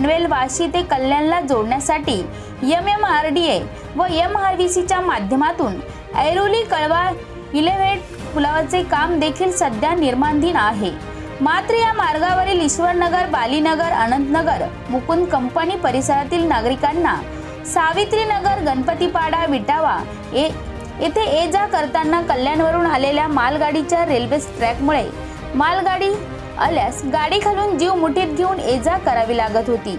पनवेल वाशी ते कल्याणला जोडण्यासाठी M M R D A व एम आर व्ही सीच्या माध्यमातून ऐरोली कळवा इलेव्हेट पुलावाचे काम देखील सध्या निर्माणधीन आहे. मात्र या मार्गावरील ईश्वरनगर बालीनगर अनंतनगर मुकुंद कंपनी परिसरातील नागरिकांना सावित्रीनगर गणपतीपाडा विटावा ए येथे ये जा करताना कल्याणवरून आलेल्या मालगाडीच्या रेल्वे ट्रॅकमुळे मालगाडी आल्यास गाडी खालून जीव मुठीत घेऊन ये जा करावी लागत होती.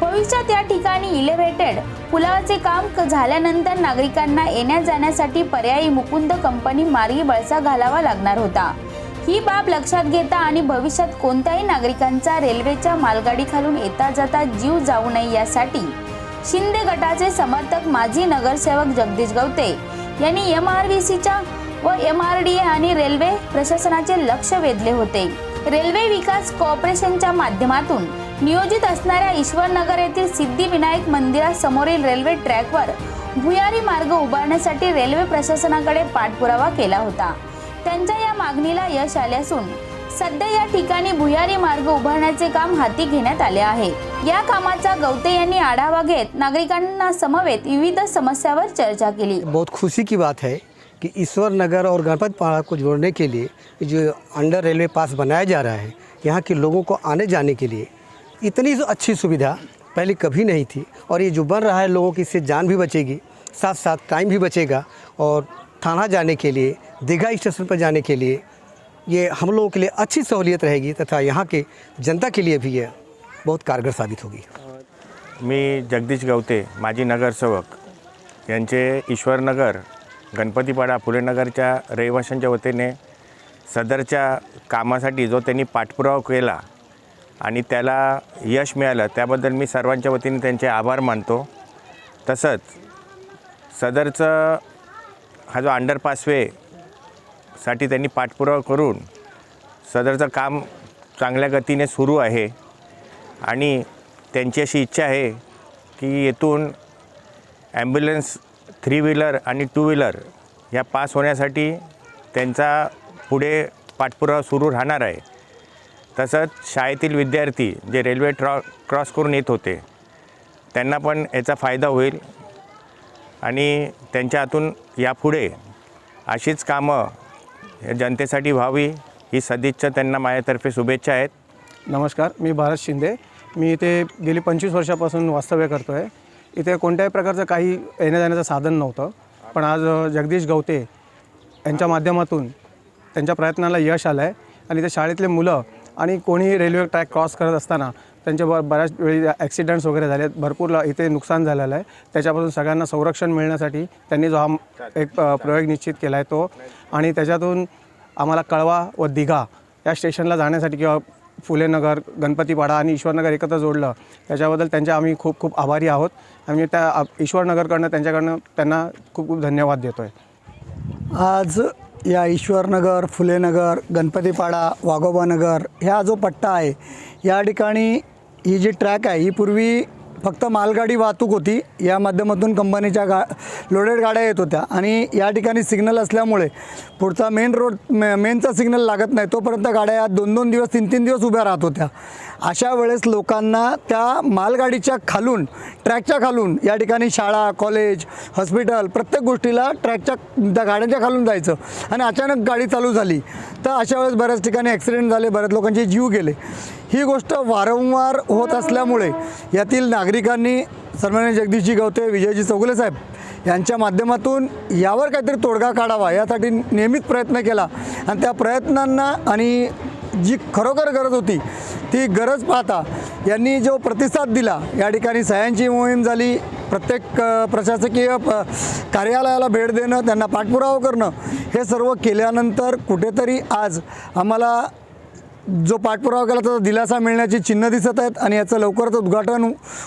भविष्यात या ठिकाणी इलेव्हेटेड पुलावाचे काम झाल्यानंतर नागरिकांना येण्या जाण्यासाठी पर्यायी मुकुंद कंपनी मार्गी बळसा घालावा लागणार होता. ही बाब लक्षात घेता आणि भविष्यात कोणत्याही नागरिकांचा रेल्वेच्या मालगाडी खालून येता जाता जीव जाऊ नये यासाठी शिंदे गटाचे समर्थक माजी नगरसेवक जगदीश गवते यांनी एम आर व्ही सीच्या व एम आर डी ए आणि रेल्वे प्रशासनाचे लक्ष वेधले होते. रेल्वे विकास कॉर्पोरेशनच्या माध्यमातून नियोजित असणाऱ्या ईश्वरनगर येथील सिद्धिविनायक मंदिरासमोरील रेल्वे ट्रॅकवर भुयारी मार्ग उभारण्यासाठी रेल्वे प्रशासनाकडे पाठपुरावा केला होता. त्यांच्या या मागणीला यश आले असून सध्या या ठिकाणी भुयारी मार्ग उभारण्याचे काम हाती घेण्यात आले आहे. या कामाचा गवते यांनी आढावा घेत नागरिकांना समवेत विविध समस्यावर चर्चा केली. बहुत खुशी की बात है. कि ईश्वर नगर और गणपत पहाड़ा को जोड़ने के लिए जो अंडर रेलवे पास बनाया जा रहा है, यहाँ के लोगों को आने जाने के लिए इतनी अच्छी सुविधा पहले कभी नहीं थी और ये जो बन रहा है लोगों की इससे जान भी बचेगी साथ साथ टाइम भी बचेगा और थाना जाने के लिए, दीघा स्टेशन पर जाने के लिए ये हम लोगों के लिए अच्छी सहूलियत रहेगी तथा यहाँ के जनता के लिए भी ये बहुत कारगर साबित होगी। मी जगदीश गवते, माजी नगर नगरसेवक, यांचे ईश्वरनगर गणपतीपाडा फुलेनगरच्या रहिवाशांच्या वतीने सदरच्या कामासाठी जो त्यांनी पाठपुरावा केला आणि त्याला यश मिळालं त्याबद्दल मी सर्वांच्या वतीने त्यांचे आभार मानतो. तसंच सदरचं हा जो अंडरपासवेसाठी त्यांनी पाठपुरावा करून सदरचं काम चांगल्या गतीने सुरू आहे आणि त्यांची अशी इच्छा आहे की येथून ॲम्ब्युलन्स थ्री व्हीलर आणि टू व्हीलर या पास होण्यासाठी त्यांचा पुढे पाठपुरावा सुरू राहणार आहे. तसंच शाळेतील विद्यार्थी जे रेल्वे ट्रॉ क्रॉस करून येत होते त्यांना पण याचा फायदा होईल आणि त्यांच्या हातून यापुढे अशीच कामं या जनतेसाठी व्हावी ही सदिच्छा त्यांना माझ्यातर्फे शुभेच्छा आहेत. नमस्कार मी भारत शिंदे. मी इथे गेली पंचवीस वर्षापासून वास्तव्य करतो आहे इथे कोणत्याही प्रकारचं काही येण्या जाण्याचं साधन नव्हतं. पण आज जगदीश गवते यांच्या माध्यमातून त्यांच्या प्रयत्नाला यश आलं आहे आणि ते शाळेतले मुलं आणि कोणी रेल्वे ट्रॅक क्रॉस करत असताना त्यांच्या ब बऱ्याच वेळी ॲक्सिडेंट्स वगैरे झाले आहेत भरपूर इथे नुकसान झालेलं आहे. त्याच्यापासून सगळ्यांना संरक्षण मिळण्यासाठी त्यांनी जो हा एक प्रयोग निश्चित केला आहे तो. आणि त्याच्यातून आम्हाला कळवा व दिघा या स्टेशनला जाण्यासाठी किंवा फुलेनगर गणपतीपाडा आणि ईश्वरनगर एकत्र जोडलं. त्याच्याबद्दल त्यांचे आम्ही खूप खूप आभारी आहोत. आम्ही त्या ईश्वरनगरकडनं त्यांच्याकडनं त्यांना खूप खूप धन्यवाद देतो आहे आज या ईश्वरनगर फुलेनगर गणपतीपाडा वाघोबानगर ह्या जो पट्टा आहे या ठिकाणी ही जी ट्रॅक आहे ही पूर्वी फक्त मालगाडी वाहतूक होती. या माध्यमातून कंपनीच्या गा लोडेड गाड्या येत होत्या. आणि या ठिकाणी सिग्नल असल्यामुळे पुढचा मेन रोड मे मेनचा सिग्नल लागत नाही. तोपर्यंत गाड्या या दोन दोन दिवस तीन तीन दिवस उभ्या राहत होत्या. अशा वेळेस लोकांना त्या मालगाडीच्या खालून ट्रॅकच्या खालून या ठिकाणी शाळा कॉलेज हॉस्पिटल प्रत्येक गोष्टीला ट्रॅकच्या त्या गाड्यांच्या खालून जायचं. आणि अचानक गाडी चालू झाली. तर अशा वेळेस बऱ्याच ठिकाणी ॲक्सिडेंट झाले बऱ्याच लोकांचे जीव गेले. ही गोष्ट वारंवार होत असल्यामुळे यातील नागरिक नागरिकांनी सन्मान्य जगदीशजी गवते विजयजी चौगुले साहेब यांच्या माध्यमातून यावर काहीतरी तोडगा काढावा यासाठी नेहमीच प्रयत्न केला. आणि त्या प्रयत्नांना आणि जी खरोखर गरज होती ती गरज पाहता यांनी जो प्रतिसाद दिला या ठिकाणी सह्यांची मोहीम झाली प्रत्येक प्रशासकीय प कार्यालयाला भेट देणं त्यांना पाठपुरावा करणं हे सर्व केल्यानंतर कुठेतरी आज आम्हाला जो पाठपुरावा केला त्याचा दिलासा मिळण्याची चिन्ह दिसत आहेत आणि याचं लवकरच उद्घाटन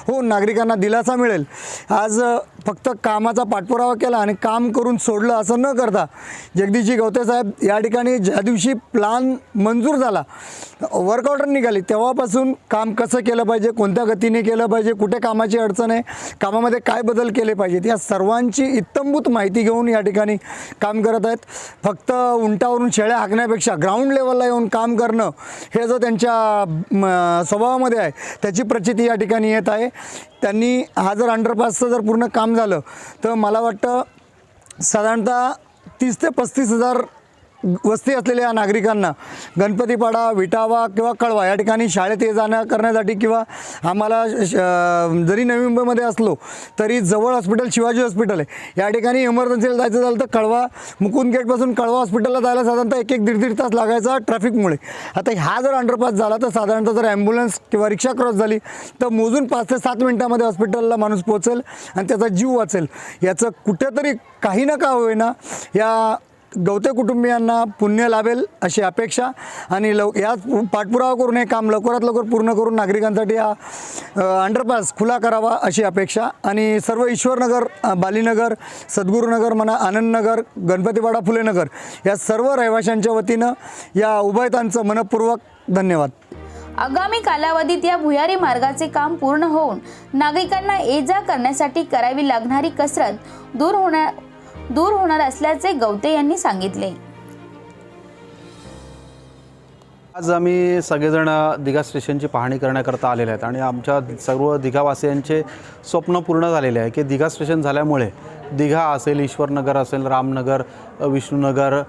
होऊन नागरिकांना दिलासा मिळेल. आज फक्त कामाचा पाठपुरावा केला आणि काम करून सोडलं असं न करता जगदीशजी गौतेसाहेब या ठिकाणी ज्या दिवशी प्लान मंजूर झाला वर्क ऑर्डर निघाली तेव्हापासून काम कसं केलं पाहिजे कोणत्या गतीने केलं पाहिजे कुठे कामाची अडचण आहे कामामध्ये काय बदल केले पाहिजेत या सर्वांची इत्तंभूत माहिती घेऊन या ठिकाणी काम करत आहेत. फक्त उंटावरून शेळ्या हाकण्यापेक्षा ग्राउंड लेवलला येऊन काम करणं हे जो त्यांच्या म, स्वभावामध्ये आहे त्याची प्रचिती या ठिकाणी येत आहे. त्यांनी हा जर अंडरपासचं जर पूर्ण काम झालं तर मला वाटतं साधारणतः तीस ते पस्तीस हजार वस्ती असलेल्या नागरिकांना गणपतीपाडा विटावा किंवा कळवा या ठिकाणी शाळेत ये जाणं करण्यासाठी किंवा आम्हाला श- जरी नवी मुंबईमध्ये असलो तरी जवळ हॉस्पिटल शिवाजी हॉस्पिटल आहे. या ठिकाणी इमर्जन्सीला जायचं झालं तर कळवा मुकुंद गेटपासून कळवा हॉस्पिटलला जायला साधारणतः एक एक दीड दीड तास लागायचा ट्रॅफिकमुळे. आता हा जर अंडरपास झाला तर साधारणतः जर ॲम्ब्युलन्स किंवा रिक्षा क्रॉस झाली तर मोजून पाच ते सात मिनटामध्ये हॉस्पिटलला माणूस पोहोचेल आणि त्याचा जीव वाचेल. याचं कुठेतरी काही ना का होईना या गवते कुटुंबियांना पुण्य लाभेल अशी अपेक्षा आणि लव याच पाठपुरावा करून हे काम लवकरात लवकर पूर्ण करून नागरिकांसाठी हा अंडरपास खुला करावा अशी अपेक्षा. आणि सर्व ईश्वरनगर बालीनगर सद्गुरुनगर म्हणा आनंदनगर गणपतीपाडा फुलेनगर या सर्व रहिवाशांच्या वतीनं या उभयतांचं मनपूर्वक धन्यवाद. आगामी कालावधीत या भुयारी मार्गाचे काम पूर्ण होऊन नागरिकांना ये जा करण्यासाठी करावी लागणारी कसरत दूर होणार दूर होणार असल्याचे गवते यांनी सांगितले. आज आम्ही सगळेजण दिघा स्टेशनची पाहणी करण्याकरता आलेले आहेत आणि आमच्या सर्व दिघावासियांचे स्वप्न पूर्ण झालेले आहे की दिघा स्टेशन झाल्यामुळे दिघा असेल ईश्वरनगर असेल रामनगर विष्णूनगर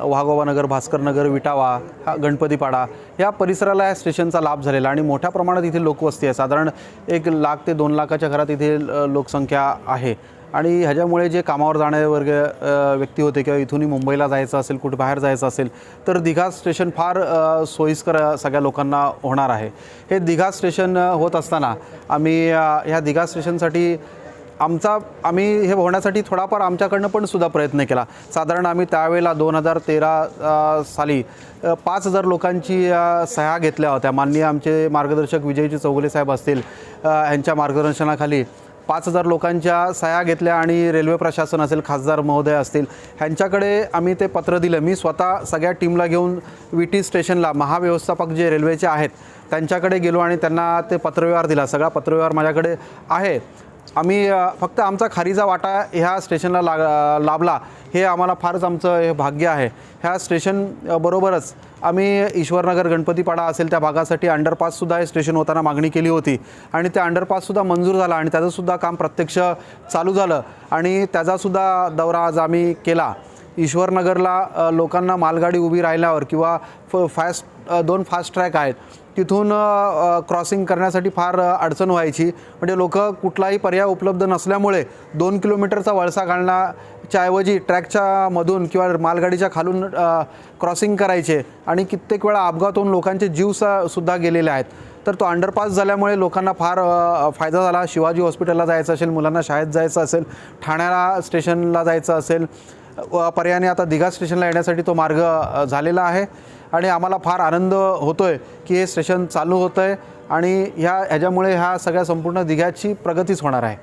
वाघोबानगर भास्करनगर विटावा हा गणपतीपाडा या परिसराला या स्टेशनचा लाभ झालेला आणि मोठ्या प्रमाणात इथे लोकवस्ती आहे. साधारण एक लाख ते दोन लाखाच्या घरात इथे लोकसंख्या आहे. आणि ह्याच्यामुळे जे कामावर जाणारे वर्ग व्यक्ती होते किंवा इथूनही मुंबईला जायचं असेल कुठे बाहेर जायचं असेल तर दिघा स्टेशन फार सोयीस्कर सगळ्या लोकांना होणार आहे. हे दिघा स्टेशन होत असताना आम्ही ह्या दिघा स्टेशनसाठी आमचा आम्ही हे होण्यासाठी थोडाफार आमच्याकडनं पण सुद्धा प्रयत्न केला. साधारण आम्ही त्यावेळेला दोन हजार तेरा साली पाच हजार लोकांची सह्या घेतल्या होत्या. माननीय आमचे मार्गदर्शक विजयजी चौगुले साहेब असतील ह्यांच्या मार्गदर्शनाखाली. पाच हजार लोकांच्या सह्या घेतल्या आणि रेल्वे प्रशासन असेल खासदार महोदय असतील ह्यांच्याकडे आम्ही ते पत्र दिलं. मी स्वतः सगळ्या टीमला घेऊन विटी स्टेशनला महाव्यवस्थापक जे रेल्वेचे आहेत त्यांच्याकडे गेलो आणि त्यांना ते पत्रव्यवहार दिला. सगळा पत्रव्यवहार माझ्याकडे आहे. आम्ही फक्त आमचा खारीचा वाटा ह्या स्टेशनला लाग लाभला. हे आम्हाला फारच आमचं हे भाग्य आहे. ह्या स्टेशन बरोबरच आम्ही ईश्वरनगर गणपतीपाडा असेल त्या भागासाठी अंडरपाससुद्धा हे स्टेशन होताना मागणी केली होती. आणि त्या अंडरपाससुद्धा मंजूर झाला आणि त्याचंसुद्धा काम प्रत्यक्ष चालू झालं. आणि त्याचासुद्धा दौरा आज आम्ही केला. ईश्वरनगरला लोकांना मालगाडी उभी राहिल्यावर किंवा फ फास्ट दोन फास्ट ट्रॅक आहेत तिथून क्रॉसिंग करण्यासाठी फार अडचण व्हायची. म्हणजे लोक कुठलाही पर्याय उपलब्ध नसल्यामुळे दोन किलोमीटरचा वळसा घालण्याच्या ऐवजी ट्रॅकच्या मधून किंवा मालगाडीच्या खालून क्रॉसिंग करायचे. आणि कित्येक वेळा अपघात होऊन लोकांचे जीव स- सुद्धा गेलेले आहेत. तर तो अंडरपास झाल्यामुळे लोकांना फार फायदा झाला. शिवाजी हॉस्पिटलला जायचं असेल मुलांना शाळेत जायचं असेल ठाण्याला स्टेशनला जायचं असेल पर्यायाने आता दिघा स्टेशनला येण्यासाठी तो मार्ग झालेला आहे. आणि आम्हाला फार आनंद होतो आहे की हे स्टेशन चालू होतं आहे आणि ह्या ह्याच्यामुळे ह्या सगळ्या संपूर्ण दिघ्याची प्रगतीच होणार आहे.